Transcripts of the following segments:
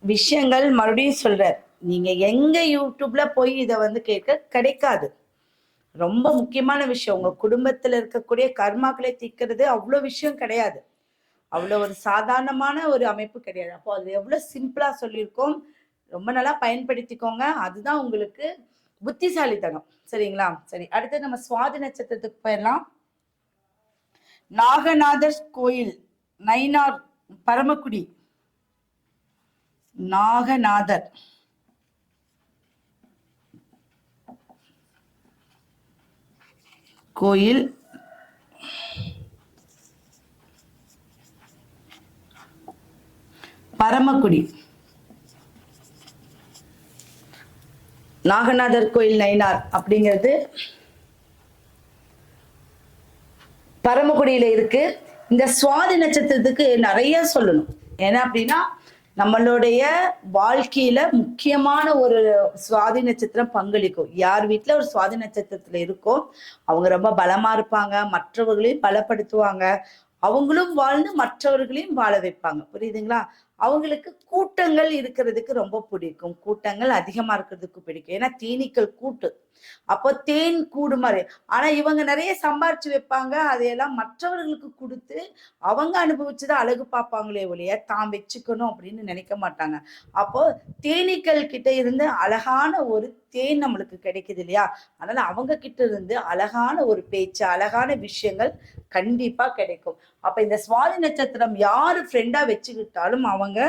விஷயங்கள் மறுபடியும் சொல்றார். நீங்க எங்க யூடியூப்ல போய் இதை வந்து கேட்க கிடைக்காது. ரொம்ப முக்கியமான விஷயம். உங்க குடும்பத்துல இருக்கக்கூடிய கர்மாக்களை தீக்கிறது அவ்வளோ விஷயம் கிடையாது. அவ்வளோ ஒரு சாதாரணமான ஒரு அமைப்பு கிடையாது. அப்போ அது எவ்வளவு சிம்பிளா சொல்லியிருக்கோம். ரொம்ப நல்லா பயன்படுத்திக்கோங்க. அதுதான் உங்களுக்கு புத்திசாலித்தனம். சரிங்களா? சரி அடுத்து நம்ம சுவாதி நட்சத்திரத்துக்கு போயிடலாம். நாகநாதர் கோயில் நைனார் பரமக்குடி. நாகநாதர். கோயில். பரமக்குடி. நாகநாதர் கோயில் நயினார் அப்படிங்கிறது பரமக்குடியில இருக்கு. இந்த சுவாதி நட்சத்திரத்துக்கு நிறைய சொல்லணும். ஏன்னா அப்படின்னா நம்மளுடைய வாழ்க்கையில முக்கியமான ஒரு சுவாதி நட்சத்திரம் பங்களிக்கும். யார் வீட்டுல ஒரு சுவாதி நட்சத்திரத்துல இருக்கோ அவங்க ரொம்ப பலமா இருப்பாங்க மற்றவர்களையும் பலப்படுத்துவாங்க. அவங்களும் வாழ்ந்து மற்றவர்களையும் வாழ வைப்பாங்க. புரியுதுங்களா? அவங்களுக்கு கூட்டங்கள் இருக்கிறதுக்கு ரொம்ப பிடிக்கும். கூட்டங்கள் அதிகமா இருக்கிறதுக்கு பிடிக்கும். ஏன்னா தேனீக்கள் கூட்டு. அப்போ தேன் கூடு மாதிரி. ஆனா இவங்க நிறைய சம்பாரிச்சு வைப்பாங்க. அதையெல்லாம் மற்றவர்களுக்கு கொடுத்து அவங்க அனுபவிச்சுதான் அழகு பார்ப்பாங்களே ஒழிய தான் வச்சுக்கணும் அப்படின்னு நினைக்க மாட்டாங்க. அப்போ தேனீக்கள் கிட்ட இருந்து அழகான ஒரு தேன் நம்மளுக்கு கிடைக்குது இல்லையா? அதனால அவங்க கிட்ட இருந்து அழகான ஒரு பேச்சு அழகான விஷயங்கள் கண்டிப்பா கிடைக்கும். அப்ப இந்த சுவாதி நட்சத்திரம் யாரு ஃப்ரெண்டா வச்சுக்கிட்டாலும் அவங்க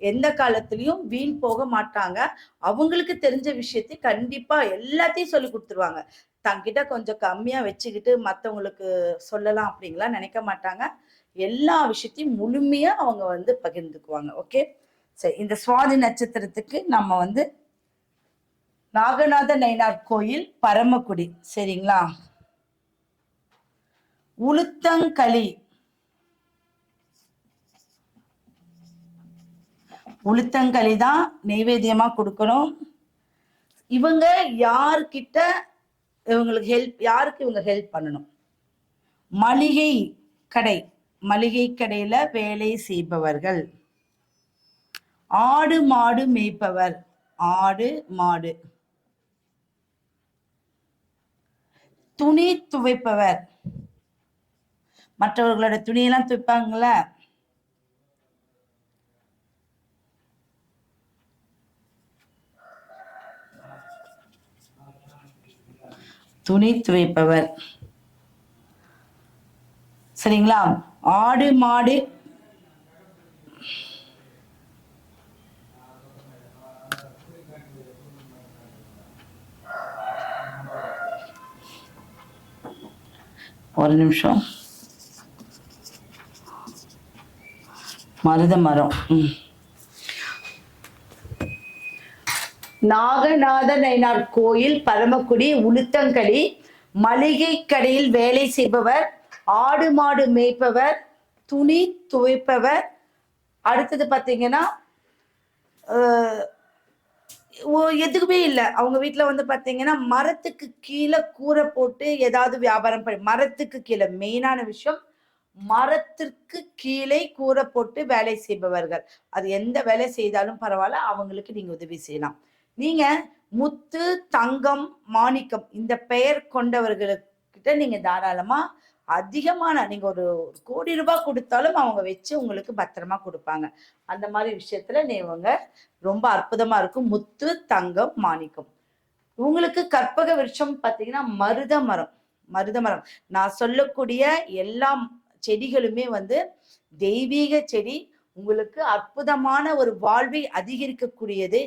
எந்த காலத்திலயும் வீண் போக மாட்டாங்க. அவங்களுக்கு தெரிஞ்ச விஷயத்தை கண்டிப்பா எல்லாத்தையும் சொல்லி கொடுத்துருவாங்க. தங்கிட்ட கொஞ்சம் கம்மியா வச்சுக்கிட்டு மத்தவங்களுக்கு சொல்லலாம் அப்படிங்கலாம் நினைக்க மாட்டாங்க. எல்லா விஷயத்தையும் முழுமையா அவங்க வந்து பகிர்ந்துக்குவாங்க. ஓகே சரி இந்த சுவாதி நட்சத்திரத்துக்கு நம்ம வந்து நாகநாத நயினார் கோயில் பரமக்குடி. சரிங்களா? உளுத்தங்களி. உளுத்தங்களி தான் நெய்வேத்தியமா கொடுக்கணும். இவங்க யார்கிட்ட இவங்களுக்கு ஹெல்ப் யாருக்கு இவங்க ஹெல்ப் பண்ணணும்? மளிகை கடை மளிகை கடையில வேலை செய்பவர்கள். ஆடு மாடு மேய்ப்பவர். ஆடு மாடு. துணி துவைப்பவர். மற்றவர்களோட துணியெல்லாம் துவைப்பாங்கல்ல? துணி துவைப்பவர். சரிங்களா? ஆடு மாடு. ஒரு நிமிஷம். மருத மரம். ம். நாகநாத நயனார் கோயில் பரமக்குடி உளுத்தங்களி மளிகை கடையில் வேலை செய்பவர் ஆடு மாடு மேய்ப்பவர் துணி துவைப்பவர். அடுத்தது பார்த்தீங்கன்னா ஓ- எதுக்குமே இல்லை. அவங்க வீட்டில் வந்து பார்த்தீங்கன்னா மரத்துக்கு கீழே கூரை போட்டு ஏதாவது வியாபாரம் பண்ணி மரத்துக்கு கீழே மெயினான விஷயம் மரத்திற்கு கீழே கூரை போட்டு வேலை செய்பவர்கள். அது எந்த வேலை செய்தாலும் பரவாயில்ல அவங்களுக்கு நீங்கள் உதவி செய்யலாம். நீங்க முத்து தங்கம் மாணிக்கம் இந்த பெயர் கொண்டவர்களுக்கிட்ட நீங்க தாராளமா அதிகமான நீங்க ஒரு கோடி ரூபாய் கொடுத்தாலும் அவங்க வச்சு உங்களுக்கு பத்திரமா கொடுப்பாங்க. அந்த மாதிரி விஷயத்துல நீங்க ரொம்ப அற்புதமா இருக்கும். முத்து தங்கம் மாணிக்கம். உங்களுக்கு கற்பக விருட்சம் பார்த்தீங்கன்னா மருத மரம் மருத மரம். நான் சொல்லக்கூடிய எல்லா செடிகளுமே வந்து தெய்வீக செடி உங்களுக்கு அற்புதமான ஒரு வாழ்வை அதிகரிக்கக்கூடியது.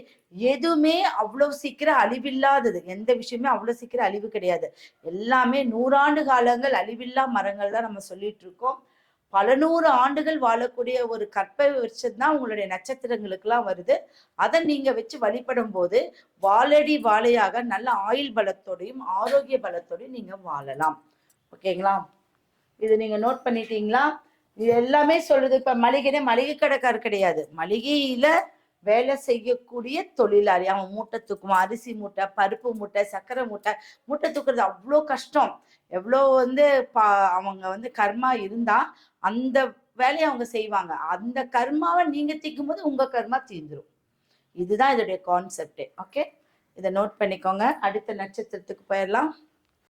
எதுவுமே அவ்வளவு சீக்கிரம் அழிவில்லாதது. எந்த விஷயமே அவ்வளவு சீக்கிரம் அழிவு கிடையாது. எல்லாமே நூறாண்டு காலங்கள் அழிவில்லா மரங்கள் தான் நம்ம சொல்லிட்டு இருக்கோம். பல நூறு ஆண்டுகள் வாழக்கூடிய ஒரு கற்ப விருட்சம் தான் உங்களுடைய நட்சத்திரங்களுக்கெல்லாம் வருது. அதை நீங்க வச்சு வழிபடும் போது வாழடி வாழையாக நல்ல ஆயுள் பலத்தோடையும் ஆரோக்கிய பலத்தோடையும் நீங்க வாழலாம். ஓகேங்களா? இது நீங்க நோட் பண்ணிட்டீங்களா? எல்லாமே சொல்லுது. இப்ப மளிகை மளிகை கடைக்காரர் கிடையாது. மளிகையில வேலை செய்யக்கூடிய தொழிலாளி. அவன் மூட்டை தூக்குவான் அரிசி மூட்டை பருப்பு மூட்டை சர்க்கரை மூட்டை. மூட்டை தூக்குறது அவ்வளோ கஷ்டம். எவ்வளோ வந்து பா அவங்க வந்து கர்மா இருந்தா அந்த வேலையை அவங்க செய்வாங்க. அந்த கர்மாவை நீங்க தீக்கும் போது உங்க கர்மா தீந்துரும். இதுதான் இதோடைய கான்செப்டே ஓகே இதை நோட் பண்ணிக்கோங்க. அடுத்த நட்சத்திரத்துக்கு போயிடலாம்.